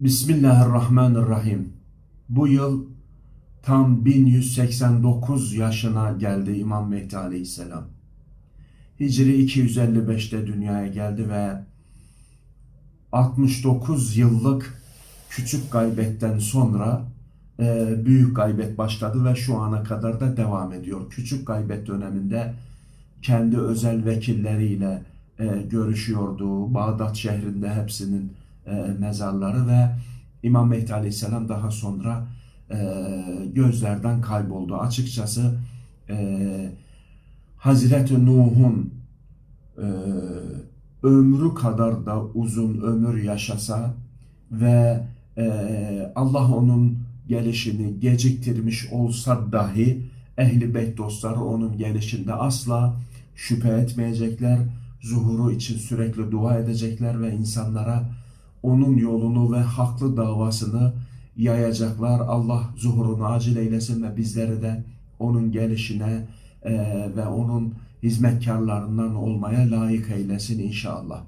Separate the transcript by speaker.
Speaker 1: Bismillahirrahmanirrahim. Bu yıl tam 1189 yaşına geldi İmam Mehdi Aleyhisselam. Hicri 255'te dünyaya geldi ve 69 yıllık küçük gaybetten sonra e, büyük gaybet başladı ve şu ana kadar da devam ediyor. Küçük gaybet döneminde kendi özel vekilleriyle e, görüşüyordu. Bağdat şehrinde hepsinin e, mezarları ve İmam Mehdi Aleyhisselam daha sonra e, gözlerden kayboldu. Açıkçası e, Hazreti Nuh'un e, ömrü kadar da uzun ömür yaşasa ve Allah onun gelişini geciktirmiş olsa dahi Ehli Beyt dostları onun gelişinde asla şüphe etmeyecekler. Zuhuru için sürekli dua edecekler ve insanlara onun yolunu ve haklı davasını yayacaklar. Allah zuhurunu acil eylesin ve bizleri de onun gelişine e, ve onun hizmetkarlarından olmaya layık eylesin inşallah.